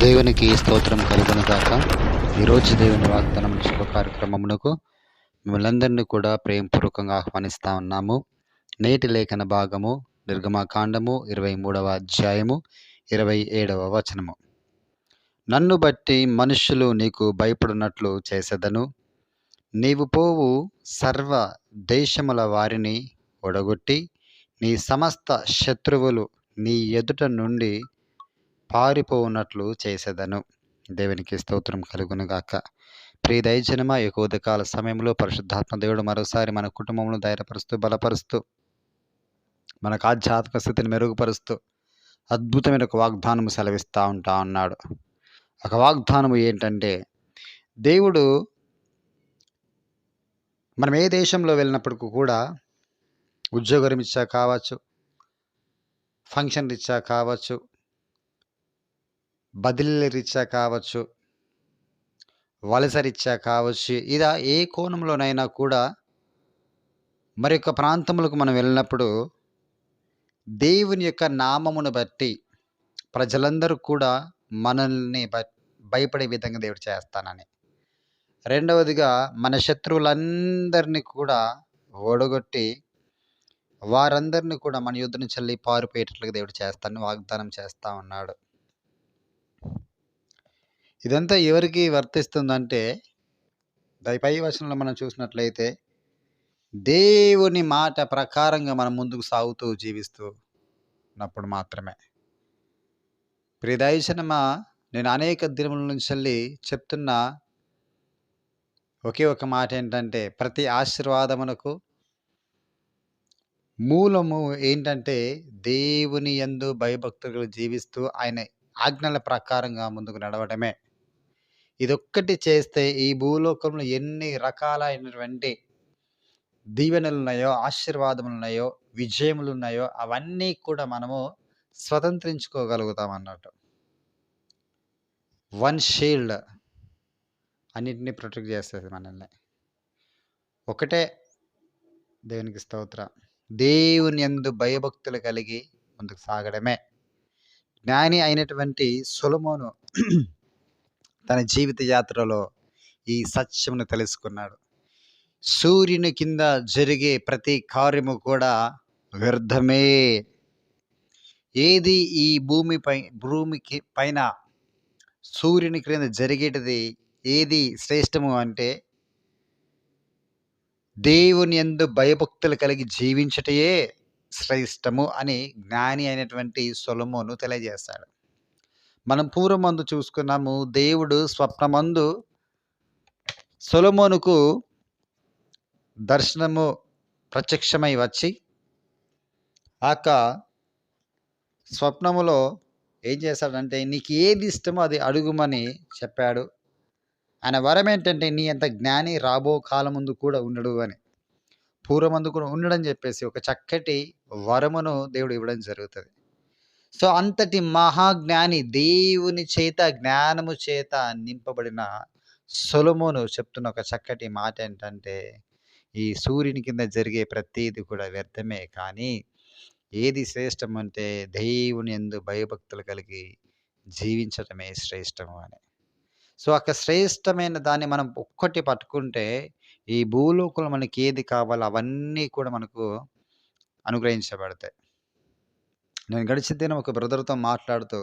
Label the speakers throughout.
Speaker 1: దేవునికి స్తోత్రం కలుగును గాక. ఈరోజు దేవుని వాగ్దానం శుభ కార్యక్రమమునకు మిమ్మల్ందరినీ కూడా ప్రేమపూర్వకంగా ఆహ్వానిస్తా ఉన్నాము. నేటి లేఖన భాగము నిర్గమాకాండము ఇరవై మూడవ అధ్యాయము ఇరవై ఏడవ వచనము. నన్ను బట్టి మనుష్యులు నీకు భయపడినట్లు చేసేదను. నీవు పోవు సర్వ దేశముల వారిని ఒడగొట్టి నీ సమస్త శత్రువులు నీ ఎదుట నుండి పారిపోవునట్లు చేసేదను. దేవునికి స్తోత్రం కలుగునుగాక ప్రియ దైజనమ ఈ కాల సమయంలో పరిశుద్ధాత్మ దేవుడు మరోసారి మన కుటుంబంలో ధైర్యపరుస్తూ బలపరుస్తూ మనకు ఆధ్యాత్మిక స్థితిని మెరుగుపరుస్తూ అద్భుతమైన ఒక వాగ్దానం సెలవిస్తూ ఉంటా ఉన్నాడు. ఒక వాగ్దానము ఏంటంటే దేవుడు మనం ఏ దేశంలో వెళ్ళినప్పటికీ కూడా ఉద్యోగం ఇచ్చా కావచ్చు ఫంక్షన్ ఇచ్చా కావచ్చు బదిలీ రీత్యా కావచ్చు వలస రీత్యా కావచ్చు ఇలా ఏ కోణంలోనైనా కూడా మరి యొక్క ప్రాంతములకు మనం వెళ్ళినప్పుడు దేవుని యొక్క నామమును బట్టి ప్రజలందరూ కూడా మనల్ని బ- భయపడే విధంగా దేవుడు చేస్తానని. రెండవదిగా మన శత్రువులందరినీ కూడా ఓడగొట్టి వారందరినీ కూడా మన యుద్ధను చల్లి పారిపోయేటట్లుగా దేవుడు చేస్తానని వాగ్దానం చేస్తూ ఉన్నాడు. ఇదంతా ఎవరికి వర్తిస్తుందంటే దాని పై వచనంలో మనం చూసినట్లయితే దేవుని మాట ప్రకారంగా మనం ముందుకు సాగుతూ జీవిస్తూ ఉన్నప్పుడు మాత్రమే. ప్రియదయచనమా నేను అనేక దినముల నుంచి వెళ్ళి చెప్తున్న ఒకే ఒక మాట ఏంటంటే ప్రతి ఆశీర్వాదమునకు మూలము ఏంటంటే దేవుని యందు భయభక్తులు జీవిస్తూ ఆయన ఆజ్ఞల ప్రకారంగా ముందుకు నడవడమే. ఇదొక్కటి చేస్తే ఈ భూలోకంలో ఎన్ని రకాలైనటువంటి దీవెనలు ఉన్నాయో ఆశీర్వాదములు ఉన్నాయో విజయములు ఉన్నాయో అవన్నీ కూడా మనము స్వతంత్రించుకోగలుగుతాం అన్నట్టు వన్ షీల్డ్ అన్నిటినీ ప్రొటెక్ట్ చేస్తుంది మనల్ని. ఒకటే దేవునికి స్తోత్ర. దేవుని యందు భయభక్తులు కలిగి ముందుకు సాగడమే. జ్ఞాని అయినటువంటి సులమోను తన జీవిత యాత్రలో ఈ సత్యమును తెలుసుకున్నాడు. సూర్యుని కింద జరిగే ప్రతి కార్యము కూడా వ్యర్థమే. ఏది ఈ భూమిపై భూమికి పైన సూర్యుని క్రింద జరిగేటిది ఏది శ్రేష్టము అంటే దేవుని యందు భయభక్తులు కలిగి జీవించటయే శ్రేష్టము అని జ్ఞాని అయినటువంటి సొలమోను తెలియజేస్తాడు. మనం పూర్వమందు చూసుకున్నాము దేవుడు స్వప్నమందు సొలమోనుకు దర్శనము ప్రత్యక్షమై వచ్చి ఆక స్వప్నములో ఏం చేశాడంటే నీకు ఏది ఇష్టమో అది అడుగుమని చెప్పాడు. ఆయన వరం ఏంటంటే నీ అంత జ్ఞాని రాబో కాలం ముందు కూడా ఉండడు అని. పూర్వమందు కూడా ఉండడని చెప్పేసి ఒక చక్కటి వరమును దేవుడు ఇవ్వడం జరుగుతుంది. సో అంతటి మహాజ్ఞాని దేవుని చేత జ్ఞానము చేత నింపబడిన సొలమును చెప్తున్న ఒక చక్కటి మాట ఏంటంటే ఈ సూర్యుని కింద జరిగే ప్రతీది కూడా వ్యర్థమే కానీ ఏది శ్రేష్టం అంటే దేవుని ఎందు భయభక్తులు కలిగి జీవించటమే శ్రేష్టము అని. సో అక్కడ శ్రేష్టమైన దాన్ని మనం ఒక్కటి పట్టుకుంటే ఈ భూలోకంలో మనకి ఏది కావాలో అవన్నీ కూడా మనకు అనుగ్రహించబడతాయి. నేను గడిచిన దినం ఒక బ్రదర్తో మాట్లాడుతూ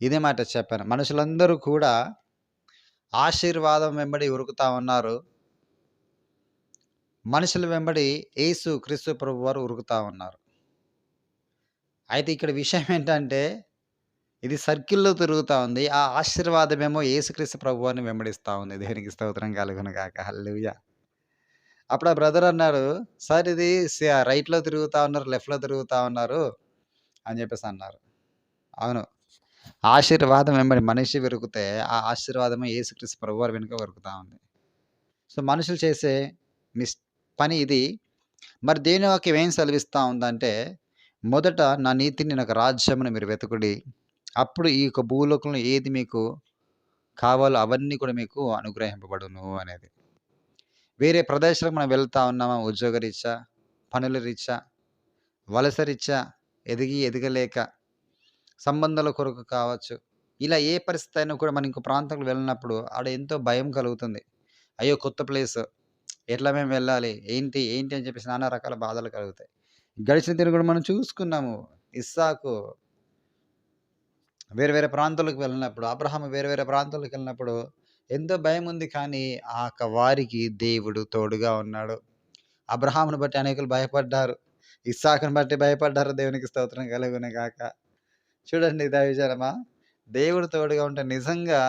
Speaker 1: ఇదే మాట చెప్పాను. మనుషులందరూ కూడా ఆశీర్వాదం వెంబడి ఉరుకుతా ఉన్నారు. మనుషుల వెంబడి యేసు క్రీస్తు ప్రభు వారు ఉరుకుతా ఉన్నారు. అయితే ఇక్కడ విషయం ఏంటంటే ఇది సర్కిల్లో తిరుగుతూ ఉంది. ఆ ఆశీర్వాదమేమో యేసుక్రీస్తు ప్రభు వారిని వెంబడిస్తూ ఉంది. దేనికి స్తోత్రం కలుగును కాక హల్లెలూయా. అప్పుడు ఆ బ్రదర్ అన్నారు సార్ ఇది రైట్లో తిరుగుతూ ఉన్నారు లెఫ్ట్లో తిరుగుతూ ఉన్నారు. అని చెప్పేసి అన్నారు. అవును. ఆశీర్వాదం వెంబడి మనిషి వెరుకుతే ఆ ఆశీర్వాదం ఏసుక్రీస్తు ప్రభువారి వెనుక వెరుకుతూ ఉంది. సో మనుషులు చేసే మిస్ పని ఇది. మరి దేని వాక్యం ఏం సెలవిస్తూ ఉందంటే మొదట నా నీతిని నాకు రాజ్యమును మీరు వెతుకుడి. అప్పుడు ఈ యొక్క భూలోకంలో ఏది మీకు కావాలో అవన్నీ కూడా మీకు అనుగ్రహింపబడును అనేది. వేరే ప్రదేశాలకు మనం వెళ్తూ ఉన్నామా? ఉద్యోగ రీత్యా పనుల రీత్యా వలస రీత్యా ఎదిగి ఎదగలేక సంబంధాల కొరకు కావచ్చు ఇలా ఏ పరిస్థితి అయినా కూడా మనం ఇంకో ప్రాంతంలో వెళ్ళినప్పుడు ఆడ ఎంతో భయం కలుగుతుంది. అయ్యో! కొత్త ప్లేస్ ఎట్లా మేము వెళ్ళాలి? ఏంటి? ఏంటి? అని చెప్పేసి నానా రకాల బాధలు కలుగుతాయి. గడిచిన దినం కూడా మనం చూసుకున్నాము. ఇస్సాకు వేరే వేరే ప్రాంతాలకు వెళ్ళినప్పుడు, అబ్రహాం వేరే వేరే ప్రాంతాలకు వెళ్ళినప్పుడు ఎంతో భయం ఉంది కానీ, ఆ యొక్క వారికి దేవుడు తోడుగా ఉన్నాడు. అబ్రహామును బట్టి అనేకులు భయపడ్డారు. ఇస్సాకును బట్టి భయపడ్డారు. దేవునికి స్తోత్రం కలుగునే కాక చూడండి దైవజనమా! దేవుడు తోడుగా ఉంటే నిజంగా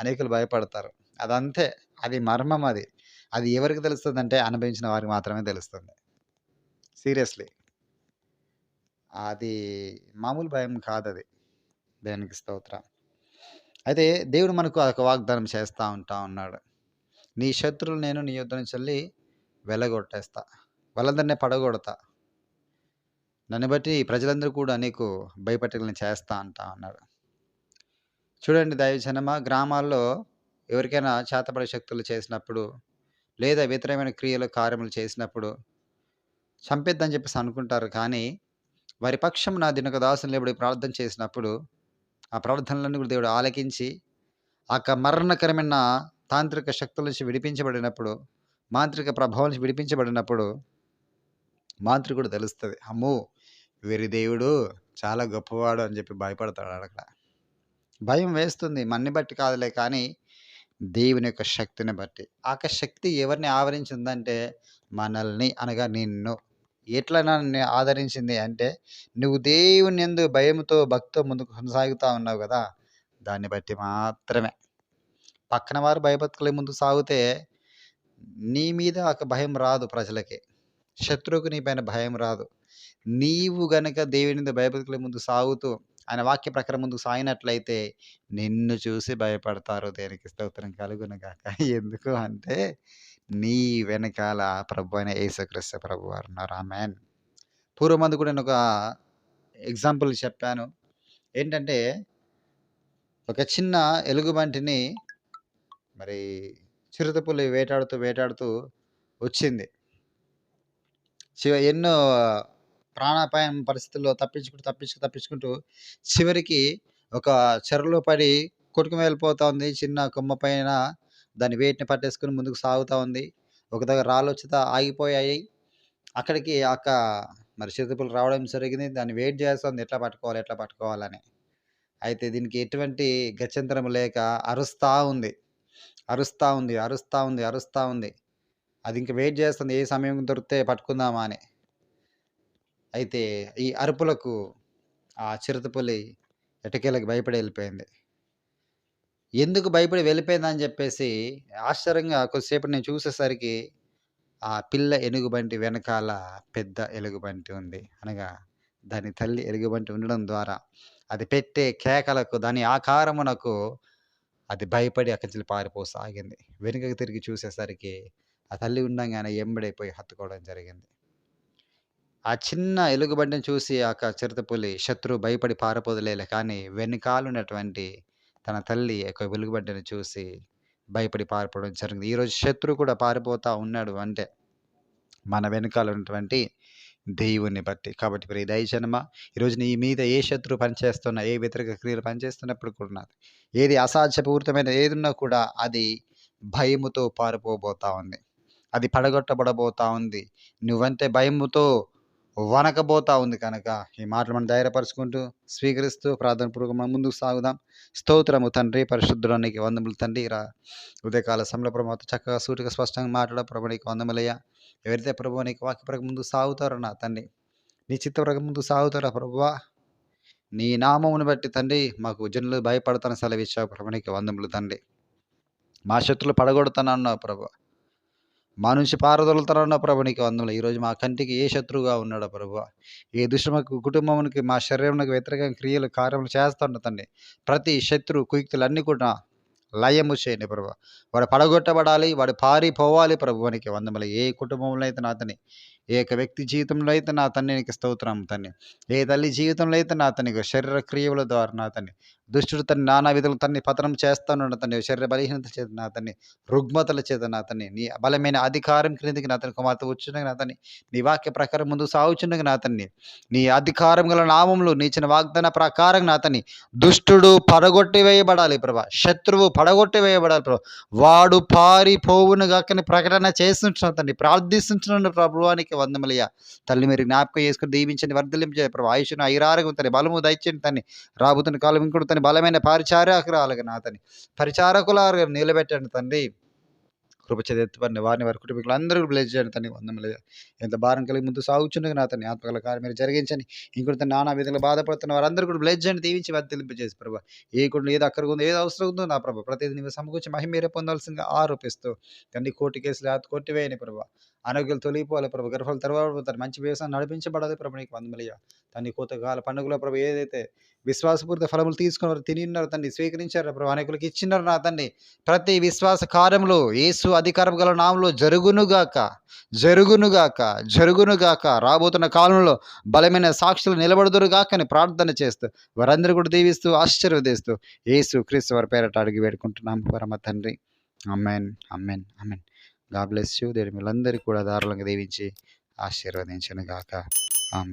Speaker 1: అనేకులు భయపడతారు. అదంతే. అది మర్మం అది. అది ఎవరికి తెలుస్తుంది అంటే అనుభవించిన వారికి మాత్రమే తెలుస్తుంది. సీరియస్‌లీ. అది మామూలు భయం కాదు అది దేవునికి స్తోత్రం. అయితే దేవుడు మనకు ఒక వాగ్దానం చేస్తూ ఉంటా ఉన్నాడు. నీ శత్రువులు నేను నీ యుద్ధం చల్లి వెళ్ళగొట్టేస్తా. వాళ్ళందరిని పడగొడతా. నన్ను బట్టి ప్రజలందరూ కూడా నీకు భయపడేటట్టు చేస్తా అంటా అన్నారు చూడండి దైవజనమ గ్రామాల్లో ఎవరికైనా చేతపడే శక్తులు చేసినప్పుడు, లేదా వ్యతిరేకమైన క్రియలు, కార్యములు చేసినప్పుడు చంపేద్దని చెప్పేసి అనుకుంటారు. కానీ, వారి నా దినక దాసులు లేపే ప్రార్థన చేసినప్పుడు, ఆ ప్రార్థనలన్నీ కూడా దేవుడు ఆలకించి, ఆ యొక్క మరణకరమైన తాంత్రిక శక్తుల నుంచి విడిపించబడినప్పుడు, మాంత్రిక ప్రభావం నుంచి విడిపించబడినప్పుడు మాంత్రికుడు తెలుస్తుంది అమ్మో! వీరి దేవుడు చాలా గొప్పవాడు అని చెప్పి భయపడతాడు అక్కడ భయం వేస్తుంది. మన్ని బట్టి కాదులే కానీ, దేవుని యొక్క శక్తిని బట్టి. ఆ శక్తి ఎవరిని ఆవరించిందంటే, మనల్ని అనగా నిన్ను. ఎట్లా నన్ను ఆదరించింది అంటే, నువ్వు దేవుని ఎందు భయముతో, భక్తితో ముందుకు కొనసాగుతా ఉన్నావు కదా దాన్ని బట్టి మాత్రమే. పక్కన వారు భయభక్తుల ముందు సాగితే, నీ మీద ఒక భయం రాదు ప్రజలకి. శత్రువుకు నీ పైన భయం రాదు. నీవు గనక దేవుని భయభక్తుల ముందు సాగుతూ, ఆయన వాక్య ప్రకారం ముందుకు సాగినట్లయితే, నిన్ను చూసి భయపడతారు. దేనికి స్తోత్రం కలుగునగాక ఎందుకు అంటే, నీ వెనకాల ప్రభు అయిన యేసుక్రీస్తు ప్రభువారు ఉన్నారు. ఆమేన్. పూర్వమందు కూడా ఒక ఎగ్జాంపుల్ చెప్పాను. ఏంటంటే, ఒక చిన్న ఎలుగుబంటిని మరి చిరుతపులి వేటాడుతూ, వేటాడుతూ వచ్చింది. చివ ఎన్నో ప్రాణాపాయం పరిస్థితుల్లో తప్పించుకుంటూ, తప్పించు తప్పించుకుంటూ చివరికి ఒక చెరలో పడి కొట్టుకొని వెళ్ళిపోతూ ఉంది. చిన్న కొమ్మ పైన దాని వేటిని పట్టేసుకొని ముందుకు సాగుతూ ఉంది. ఒక దగ్గర రాళ్ళొచ్చుతా ఆగిపోయాయి. అక్కడికి అక్క మరి చిరుతపులి రావడం జరిగింది. దాన్ని వెయిట్ చేస్తుంది. ఎట్లా పట్టుకోవాలి? ఎట్లా పట్టుకోవాలని. అయితే దీనికి ఎటువంటి గత్యంతరం లేక అరుస్తా ఉంది. అరుస్తా ఉంది. అరుస్తా ఉంది. అరుస్తా ఉంది. అది ఇంక వెయిట్ చేస్తుంది. ఏ సమయం దొరికితే పట్టుకుందామా అని. అయితే ఈ అరుపులకు ఆ చిరుతపులి ఎటకేలకు భయపడి వెళ్ళిపోయింది ఎందుకు భయపడి వెళ్ళిపోయిందని చెప్పేసి ఆశ్చర్యంగా కొద్దిసేపు నేను చూసేసరికి, ఆ పిల్ల ఎలుగుబంటి వెనకాల పెద్ద ఎలుగుబంటి ఉంది. అనగా దాని తల్లి ఎలుగుబంటి ఉండడం ద్వారా, అది పెట్టే కేకలకు, దాని ఆకారమునకు అది భయపడి అక్కడి నుంచి పారిపోసాగింది. వెనుకకు తిరిగి చూసేసరికి, ఆ తల్లి ఉండగానే ఎంబడైపోయి హత్తుకోవడం జరిగింది. ఆ చిన్న ఎలుగుబంటిని చూసి ఆ చిరుతపులి శత్రువు భయపడి పారిపోదులేలే కానీ, వెనకాలున్నటువంటి తన తల్లి యొక్క వెలుగుబంటిని చూసి భయపడి పారిపోవడం జరిగింది. ఈరోజు శత్రువు కూడా పారిపోతా ఉన్నాడు అంటే, మన వెనకాల ఉన్నటువంటి దేవుణ్ణి బట్టి. కాబట్టి ప్రియ దయజనమ ఈరోజు నీ మీద ఏ శత్రువు పనిచేస్తున్నా, ఏ వ్యతిరేక క్రియలు పనిచేస్తున్నప్పుడు కూడా ఏది అసాధ్యపూరితమైన ఏదున్నా కూడా అది భయముతో పారిపోబోతా ఉంది. అది పడగొట్టబడబోతా ఉంది. నువ్వంటే భయముతో వనకబోతా ఉంది కనుక, ఈ మాటలు మనం ధైర్యపరుచుకుంటూ, స్వీకరిస్తూ ప్రార్థన పూర్వకంగా మనం ముందుకు సాగుదాం. స్తోత్రము తండ్రి, పరిశుద్ధుడు నీకు వందములు తండ్రి. రా ఉదయకాల సమయంలో ప్రభు చక్కగా సూటిగా స్పష్టంగా మాట్లాడ ప్రభు నీకు వందములయ్యా. ఎవరైతే ప్రభు నీకు వాక్య ముందు సాగుతారో నా తండ్రి, నీ చిత్త ముందు సాగుతారా ప్రభువా, నీ నామమును బట్టి తండ్రి మాకు జనులు భయపడతాను సెలవిచ్చావు ప్రభు నీకు వందములు తండ్రి. మా శత్రులు పడగొడతానన్నావు ప్రభు మా నుంచి పారదోలుతానన్నావు ప్రభు నీకు వందములు. ఈరోజు మా కంటికి ఏ శత్రువుగా ఉన్నాడో ప్రభు ఏ దుష్టమకు కుటుంబంకి మా శరీరమునకు వ్యతిరేకంగా క్రియలు, కార్యములు చేస్తున్న తండ్రి, ప్రతి శత్రు కుయుక్తులు అన్నీ కూడా లయము చేయండి ప్రభు వాడు పడగొట్టబడాలి. వాడు పారిపోవాలి ప్రభువా వందమల ఏ కుటుంబంలో అయితే నాతని ఏ యొక్క వ్యక్తి జీవితంలో అయితే నా తన్ని నీకు స్తోత్రం తన్ని. ఏ తల్లి జీవితంలో అయితే నా తనకు శరీర క్రియల ద్వారా నా తన్ని దుష్టుడు తన నానా విధులు తన్ని పతనం చేస్తాను తన్ని శరీర బలహీనత చేత నా తన్ని రుగ్మతల చేత నా తన్ని నీ బలమైన అధికారం క్రిందికి నా తన కుమార్తె వచ్చుండగా నా తన్ని నీ వాక్య ప్రకారం ముందు సాగుచుండగా నా తన్ని నీ అధికారం గల నామంలో నీచిన వాగ్దాన ప్రకారం నా తన్ని. దుష్టుడు పడగొట్టి వేయబడాలి ప్రభా. శత్రువు పడగొట్టి వేయబడాలి ప్రభా. వాడు పారిపోవును గాకని ప్రకటన చేస్తుంటున్నాను తండ్రి ప్రార్థిస్తుంటున్నాను ప్రభువానికి వందమలయ్య. తల్లి మీరు జ్ఞాపకం చేసుకుని దీవించండి వర్ధలింపజే ప్రభు ఆయుష్ను ఐరారోగ్యం తని బలము దయచండి తన్ని. రాబోతున్న కాలం ఇంకొడు తని బలమైన పరిచారకురాలుగా నా తని పరిచారకులారుగా నిలబెట్టండి తండ్రి కృప ఎత్తుపడిన వారిని వారి కుటుంబీకులు అందరూ బ్లెస్ చేయండి తని వందమలేదు ఎంత భారం కలిగి ముందు సాగుచుండగా నా తని ఆత్మకల కార్యం మీరు జరిగించండి. ఇంకొక తన నానా విధంగా బాధపడుతున్న వారందరూ కూడా బ్లెస్ చేయండి దీవించి వర్తిలింపజేసి ప్రభు. ఏ కూడా ఏదో అక్కడ ఉందో ఏదో అవసరం ఉందో నా ప్రభు. ప్రతిదీ నీవు సమకూర్చి మహిమీరే పొందాల్సిందిగా ఆరోపిస్తూ. తండ్రి కోటి కేసులు ఆత్ కొట్టివేయని ప్రభు. ఆరోగ్యాలు తొలిగిపోవాలి ప్రభు. గర్భాలు తెరవబడతారు మంచి వ్యవసాయం నడిపించబడాలి ప్రభు నీకు వందమలియ తండ్రి కోతకాల పండుగలో ప్రభు ఏదైతే విశ్వాసపూరిత ఫలములు తీసుకున్నారు తిని ఉన్నారు తండ్రి స్వీకరించారు ప్రభు. అనేకులకి ఇచ్చినారు నా తండ్రి ప్రతి విశ్వాస కార్యంలో యేసు అధికారం గల నామంలో జరుగునుగాక జరుగునుగాక జరుగునుగాక. రాబోతున్న కాలంలో బలమైన సాక్షులు నిలబడుదురుగాక అని ప్రార్థన చేస్తూ వారందరూ కూడా దీవిస్తూ ఆశ్చర్యదేస్తూ యేసు క్రీస్తు వారి పేరట అడిగి వేడుకుంటున్నాం పరమ తండ్రి. అమ్మేన్ అమ్మేన్ అమ్మేన్ గా బ్లెస్ యూ. దేవుడు మీరందరికీ కూడా దారులంగా దీవించి ఆశీర్వదించను గాక